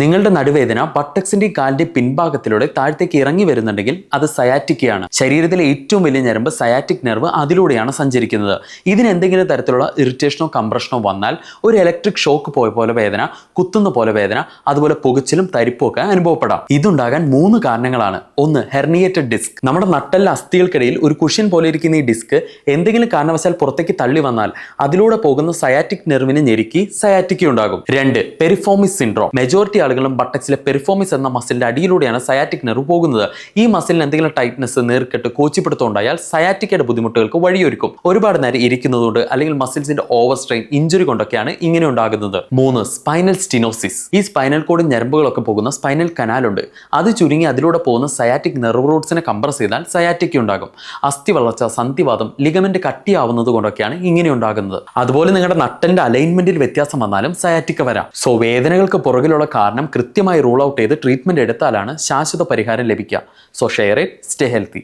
നിങ്ങളുടെ നടുവേദന ബട്ടക്സിന്റെ കാലിന്റെ പിൻഭാഗത്തിലൂടെ താഴത്തേക്ക് ഇറങ്ങി വരുന്നുണ്ടെങ്കിൽ അത് സയാറ്റിക്കയാണ് ശരീരത്തിലെ ഏറ്റവും വലിയ ഞരമ്പ് സയാറ്റിക് നെർവ് അതിലൂടെയാണ് സഞ്ചരിക്കുന്നത്. ഇതിന് എന്തെങ്കിലും തരത്തിലുള്ള ഇറിറ്റേഷനോ കംപ്രഷനോ വന്നാൽ ഒരു ഇലക്ട്രിക് ഷോക്ക് പോയ പോലെ വേദന കുത്തുന്ന പോലെ വേദന അതുപോലെ പുകച്ചിലും തരിപ്പും ഒക്കെ അനുഭവപ്പെടാം. ഇതുണ്ടാകാൻ മൂന്ന് കാരണങ്ങളാണ്. ഒന്ന് ഹെർണിയേറ്റഡ് ഡിസ്ക് നമ്മുടെ നട്ടല്ല അസ്ഥികൾക്കിടയിൽ ഒരു കുഷ്യൻ പോലെ ഇരിക്കുന്ന ഈ ഡിസ്ക് എന്തെങ്കിലും കാരണവശാൽ പുറത്തേക്ക് തള്ളി വന്നാൽ അതിലൂടെ പോകുന്ന സയാറ്റിക് നെർവിനെ ഞെരുക്കി സയാറ്റിക്ക ഉണ്ടാകും. രണ്ട് പെരിഫോമിസ് സിൻഡ്രോം മെജോറിറ്റി ആളുകളും ബട്ടക്സിലെ പെർഫോമൻസ് എന്ന മസിലിന്റെ അടിയിലൂടെയാണ് സയാറ്റിക് നെർവ് പോകുന്നത്. ഈ മസിലിന് എന്തെങ്കിലും ടൈറ്റ്നസ് നേർക്കെട്ട് കോച്ചിപ്പിടുത്തം ഉണ്ടായാൽ സയാറ്റിക്കയുടെ ബുദ്ധിമുട്ടുകൾക്ക് വഴിയൊരുക്കും. ഒരുപാട് നേരം ഇരിക്കുന്നതുകൊണ്ട് അല്ലെങ്കിൽ മസിൽസിന്റെ ഓവർ സ്ട്രെയിൻ ഇഞ്ചുറി കൊണ്ടൊക്കെയാണ് ഇങ്ങനെ ഉണ്ടാകുന്നത്. മൂന്ന് സ്പൈനൽ സ്റ്റിനോസിസ് ഈ സ്പൈനൽ കോഡ് ഞരമ്പുകളൊക്കെ പോകുന്ന സ്പൈനൽ കനാലുണ്ട് അത് ചുരുങ്ങി അതിലൂടെ പോകുന്ന സയാറ്റിക് നെർവ് റൂട്ട്സിനെ കംപ്രസ് ചെയ്താൽ സയാറ്റിക് ഉണ്ടാകും. അസ്ഥി വളർച്ച സന്ധിവാദം ലിഗമെന്റ് കട്ടിയാവുന്നത് കൊണ്ടൊക്കെയാണ് ഇങ്ങനെ ഉണ്ടാകുന്നത്. അതുപോലെ നിങ്ങളുടെ നട്ടന്റെ അലൈൻമെന്റിൽ വ്യത്യാസം വന്നാലും സയാറ്റിക്ക വരാം. സോ വേദനകൾക്ക് പുറകിലുള്ള കാരണം കൃത്യമായി റൂൾ ഔട്ട് ചെയ്ത് ട്രീറ്റ്മെന്റ് എടുത്താലാണ് ശാശ്വത പരിഹാരം ലഭിക്കുക. So share it stay healthy